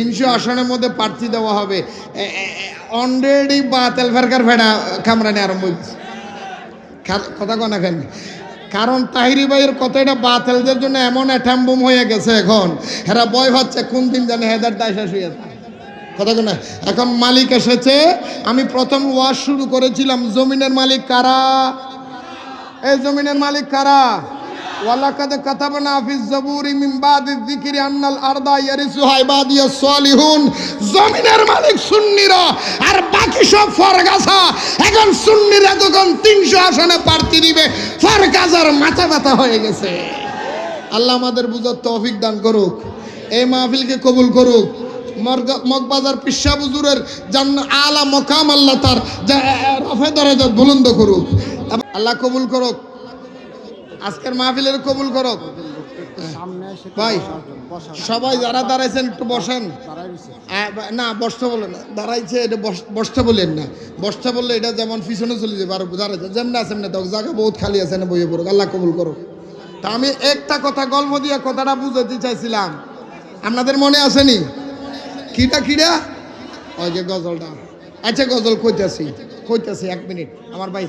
তিনশো আসনের মধ্যে প্রার্থী দেওয়া হবে। অলরেডি বাতেল ফেরকার ফেডা কামরানি আরম্ভ হয়েছে। কথা কনা কেন? কারণ তাহিরি ভাইয়ের কথাটা বাতেলদের জন্য এমন অ্যাটাম্বুম হয়ে গেছে এখন। হেরা বয় হচ্ছে কোন দিন জানে হেদার দায় শেষ হয়ে যায় কথা কোনা এখন মালিক এসেছে। আমি প্রথম ওয়াশ শুরু করেছিলাম, জমিনের মালিক কারা? এই জমিনের মালিক কারা? ওয়ালাকাদ কাতাবনা ফিজ জাবুরি মিন বাদি যিকরি আন্নাল আরদা ইয়ারিসুহা ইবাদিয়াস সালিহুন। জমিনের মালিক সুন্নিরা, আর বাকি সব ফরগাছা। এখন সুন্নিরা তখন 300 আসনে প্রার্থী দিবে ফরগাজার মাথা ব্যথা হয়ে গেছে। আল্লাহ আমাদের বুঝার তৌফিক দান করুক, এই মাহফিলকে কবুল করুক। মগবাজার পিসা বুজুরের জান্ন আলা মকাম আল্লাহ তার রফে বুলন্দ করুক। আল্লাহ কবুল করুক। আজকের মাহফিলের কবুল করো। ভাই, সবাই যারা দাঁড়াইছেন একটু বসেন। না, বসতে বলে না। দাঁড়াইছে, এটা বস- বসতে বলেন না। বসতে বললে এটা যেমন পিছনে চলে যাবে, আর দাঁড়াইছে যেমন আছেন না জায়গা বহুত খালি আছে না বইয়ে পড়ুক। আল্লাহ কবুল করো তা আমি একটা কথা গল্প দিয়ে কথাটা বুঝাতে চাইছিলাম। আপনাদের মনে আসেনি কিটা কিটা? ওই যে গজলটা। আচ্ছা গজল কইতাছি। কইতাছি, এক মিনিট। আমার ভাই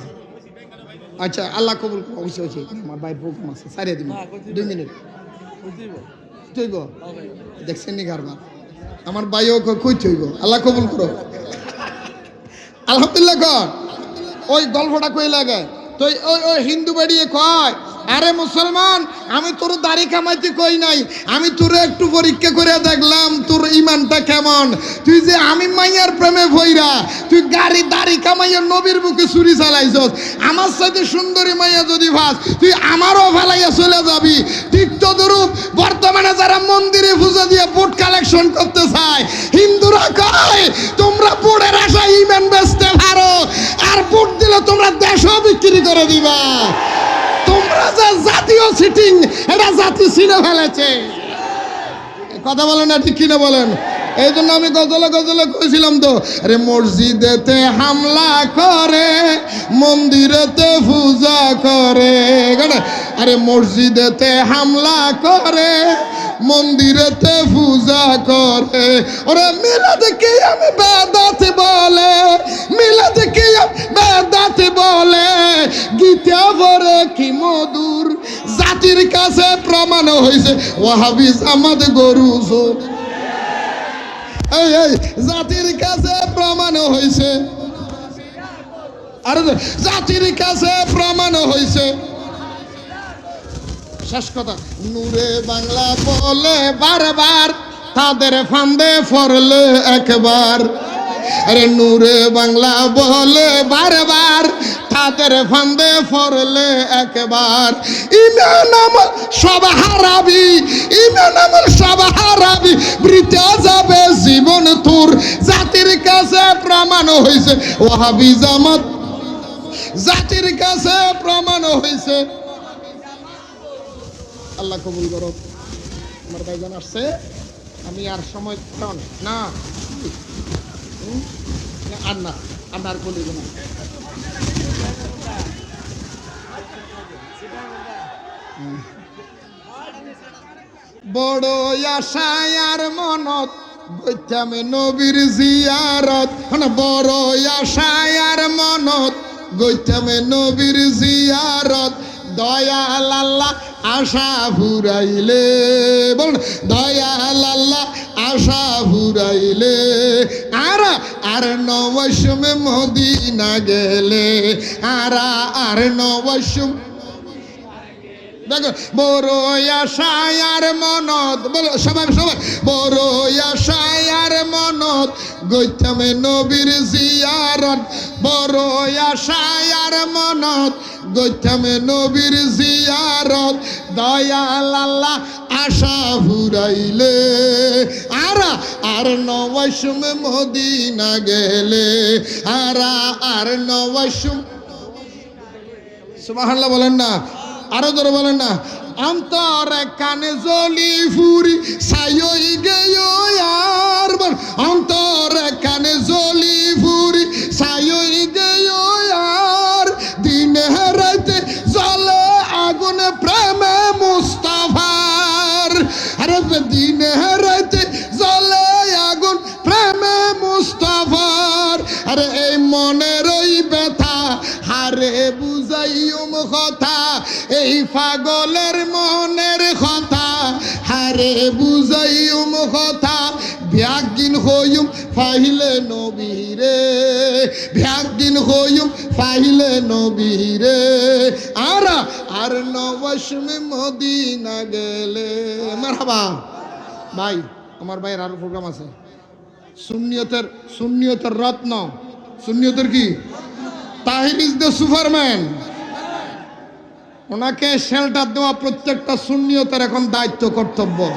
আচ্ছা আল্লাহ কবুল অবশ্যই অবশ্যই। আমার ভাই প্রোগ্রাম আছে সারিয়ে দিব। দুই মিনিট। তৈব দেখছেন নি কারবার আমার ভাইও কই থইব আল্লাহ কবুল করো আলহামদুলিল্লাহ কর। ওই গল্পটা কই লাগে তো ওই ওই হিন্দু বাড়িয়ে কয় আরে মুসলমান, আমি তোর দাড়ি কামাইতে কই নাই? আমি তোর একটু পরীক্ষা করে দেখলাম তোর ইমানটা কেমন। তুই যে আমি মাইয়ার প্রেমে ভইরা তুই গাড়ি দাড়ি কামাইয়া নবীর বুকে চুরি চালাইছস। আমার সাথে সুন্দরী মাইয়া যদি ভাস, তুই আমারও ফেলাইয়া চলে যাবি। ঠিক তো ধরুপ বর্তমানে যারা মন্দিরে পূজা দিয়ে বুট কালেকশন করতে চায়, হিন্দুরা কয়, তোমরা বুটের আশা ইমান বেচতে পারো, আর বুট দিলে তোমরা দেশও বিক্রি করে দিবা। যে জাতীয় সিটিং এটা জাতি ছিঁড়ে ফেলেছে। কথা বলেন না, ঠিক কিনা বলেন? এই জন্য আমি গজলে গজলে কইছিলাম তো, আরে মসজিদেতে হামলা করে, মন্দিরেতে পূজা করে। আরে মসজিদেতে হামলা করে মন্দিরেতে পূজা করে। ওরে মিলাদ কি আমি বেদাত বলে, মিলাদ কি বেদাত বলে। গীতা পরে কি মধুর, জাতির কাছে প্রমাণ হয়েছে ওয়াহাবি জামাত গরু। এই এই, জাতির কাছে প্রমাণ হয়েছে আরে, জাতির কাছে প্রমাণ হয়েছে শেষ কথা। নূরে বাংলা বলে বারবার, তাদের ফান্দে ফরলে একবার। আরে নূরে বাংলা বলে বারবার, তাদের ফান্দে ফরলে একবার। ইমান আমল সব হারাবি ইমান আমল সব হারাবি। বৃতে যাবে জীবন তোর, জাতির কাছে প্রমাণ হয়েছে ওহাবি জামাত, জাতির কাছে প্রমাণ হয়েছে আল্লাহ কবুল করো আমার ভাইজান আসছে। আমি আর সময় কারণ না। আর না, আর আর বলিব না। বড় আশায় মনত গইতামে নবীর জিয়ারত। মানে বড় আশায় আর মনত গইতামে নবীর জিয়ারত। দয়াল আল্লাহ আশা ফুরাইলে বল দয়াল আল্লাহ আশা ফুরাইলে, আর আর নবসমে মদিনা গেলে, আর আর নবসম দেখো, বড় আশায় আর মনত বলো, সবাই সবাই, বড় আশায় আর মনত গইতামে নবীর জিয়ারত, বড় আশায় আর মনত গইতামে নবীর জিয়ারত, দয়াল আল্লাহ আশা ফুরাইলে। আর আর নবসম মদিনা গেলে। আর আর নবসম সুবহানাল্লাহ বলেন না, আরও ধরে বলেন না। অন্তর কানে জলি ফুরি সাইই গেয় আরে এই মনেরই ব্যথা, হারে বুঝাইম কথা, এই পাগলের মনের কথা, হারে বুঝাইম কথা ভ্যাগিন হইম ফাহিলে নবীরে ভ্যাগিন হইম ফাহিলে নবীরে আর আর নবসমে মদিনা গেলে, মারহাবা, ভাই, আমার ভাইয়ের আরও প্রোগ্রাম আছে। সুন্নিয়তের সুন্নিয়তের রত্ন। সুন্নিয়তের কি? Tahir is the superman. ওনাকে শেল্টার দেওয়া প্রত্যেকটা সুন্নিয়তের এখন দায়িত্ব, কর্তব্য।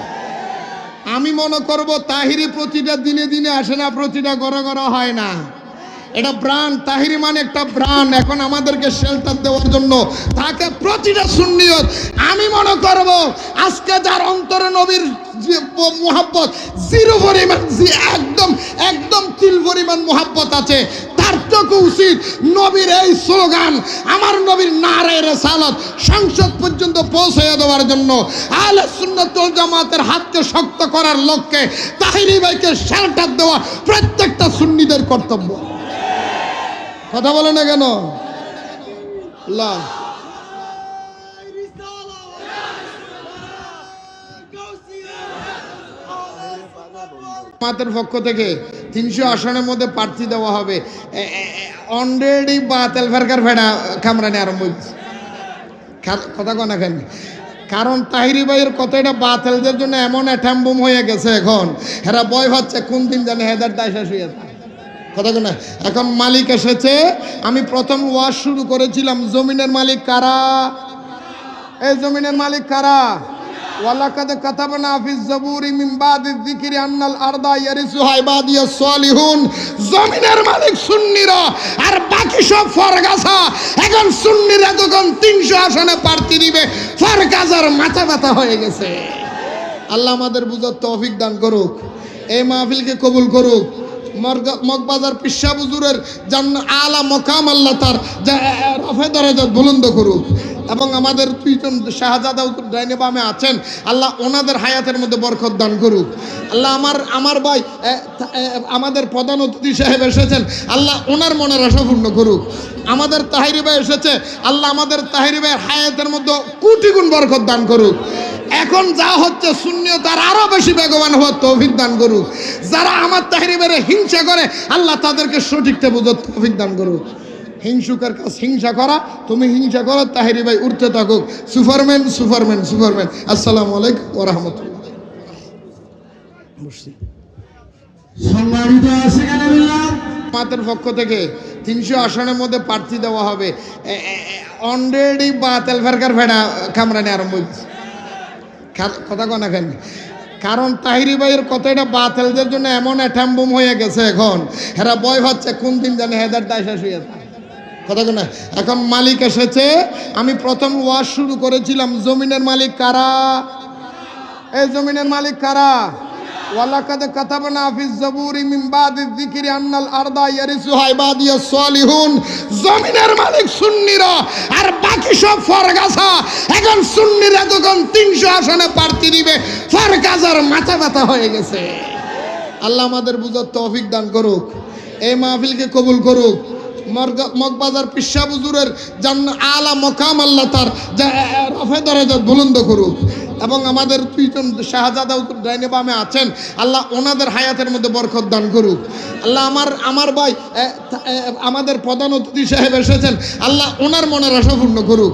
আমি মনে করব, তাহিরি প্রতিটা দিনে দিনে আসে না, প্রতিটা গড়ে গড়ে হয় না। এটা ব্রান তাহিরি মানে একটা ব্রান এখন আমাদেরকে শেল্টার দেওয়ার জন্য তাকে প্রতিটা সুন্নিয়ত। আমি মনে করব, আজকে যার অন্তরে নবীর মোহাব্বত, জিরো পরিমাণ একদম একদম তিল পরিমাণ মোহাব্বত আছে। তার থেকে উচিত নবীর এই স্লোগান, আমার নবীর নারায় রেসালত, সংসদ পর্যন্ত পৌঁছে দেওয়ার জন্য। আহলে সুন্নাতুল জামাতের হাতকে শক্ত করার লক্ষ্যে তাহিরি ভাইকে শেল্টার দেওয়া প্রত্যেকটা সুন্নিদের কর্তব্য। কথা বলে না কেন? জামাতের পক্ষ থেকে তিনশো আসনের মধ্যে প্রার্থী দেওয়া হবে। অলরেডি বাতেল ফেরকার ফেডা কামরানি আরম্ভ হয়েছে। কথা কন এখন কারণ তাহিরি ভাইয়ের কতটা বাতেলদের জন্য এমন অ্যাটাম্বুম হয়ে গেছে এখন। হেরা বয় হচ্ছে কোন দিন জানে হেদার দায় শেষ হয়ে কথা কোন এখন মালিক এসেছে, আমি প্রথম ওয়াশ শুরু করেছিলাম, জমিনের মালিক কারা? এই জমিনের মালিক কারা? আন্নাল আরদা জমিনের মালিক সুন্নিরা, আর বাকি সব এখন সুন্নিরা যখন 300 আসনে প্রার্থী দিবে ফরগাজার মাথা ব্যথা হয়ে গেছে। আল্লাহ আমাদের বুঝার তৌফিক দান করুক। এই মাহফিলকে কবুল করুক। মগবাজার পিসা বুজুরের জান্ন, আলা মকাম আল্লাহ তার রফে দরাজাত বুলন্দ করুক। এবং আমাদের দুইজন শাহজাদা ডাইনে বামে আছেন, আল্লাহ ওনাদের হায়াতের মধ্যে বরকত দান করুক। আল্লাহ আমার আমার ভাই আমাদের প্রধান অতিথি সাহেব এসেছেন, আল্লাহ ওনার মনের আশা পূর্ণ করুক। আমাদের তাহিরি ভাই এসেছে, আল্লাহ আমাদের তাহিরি ভাইয়ের হায়াতের মধ্যে কোটি গুণ বরকত দান করুক। এখন যা হচ্ছে শূন্য তার আরও বেশি বেগবান হওয়ার তৌফিক দান করুক। যারা আমার তাহিরি বেড়ে হিংসা করে আল্লাহ তাদেরকে সঠিকটা বুঝার তৌফিক দান করুক। হিংসুকের কাজ হিংসা করা তুমি হিংসা করো তাহিরি ভাই উঠতে থাকুক। Superman superman superman. আসসালামু আলাইকুম ওরহমতুল্লাহ সম্মানিত জামাতের পক্ষ থেকে তিনশো আসনের মধ্যে প্রার্থী দেওয়া হবে। অলরেডি বাতেল ফেরকার ফেডা কামরানি আরম্ভ হয়েছে কথা কন? এখন কারণ তাহিরি ভাইয়ের কতটা বাতেলদের জন্য এমন অ্যাটাম্বুম হয়ে গেছে এখন। হেরা বয় হচ্ছে কোন দিন জানে হেদার দায় শেষ হয়ে কথা কোন এখন মালিক এসেছে। আমি প্রথম ওয়াশ শুরু করেছিলাম, জমিনের মালিক কারা? এই জমিনের মালিক কারা? আন্নাল আরদা জমিনের মালিক সুন্নিরা, আর বাকি সব ফরগাছা। এখন সুন্নিরা যখন 300 আসনে প্রার্থী দিবে ফারকাজার মাথা ব্যথা হয়ে গেছে। আল্লাহ আমাদের বুঝার তৌফিক দান করুক। এই মাহফিলকে কবুল করুক। মগবাজার পিসা বুজুরের জান্ন আলা মকাম আল্লাহ তার যা রফে দরাজাত বুলন্দ করুক। এবং আমাদের দুইজন শাহজাদা ডাইনে বামে আছেন, আল্লাহ ওনাদের হায়াতের মধ্যে বরকত দান করুক। আল্লাহ আমার আমার ভাই আমাদের প্রধান অতিথি সাহেব এসেছেন, আল্লাহ ওনার মনের আশা পূর্ণ করুক।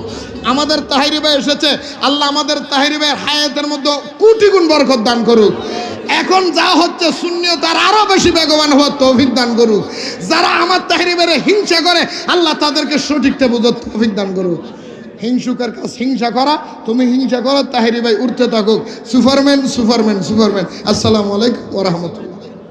আমাদের তাহিরি ভাই এসেছে, আল্লাহ আমাদের তাহিরি ভাইয়ের হায়াতের মধ্যে কোটি গুণ বরকত দান করুক। এখন যা হচ্ছে শূন্য তার আরও বেশি বেগবান হওয়ার তৌফিক দান করুক। যারা আমার তাহরিবের হিংসা করে, আল্লাহ তাদেরকে সঠিকটা বুঝার তৌফিক দান করুক। হিংসুকের কাজ হিংসা করা, তুমি হিংসা করো, তাহিরি ভাই উঠতে থাকুক। Superman superman superman. আসসালামু আলাইকুম ওরহমতুল্লাহ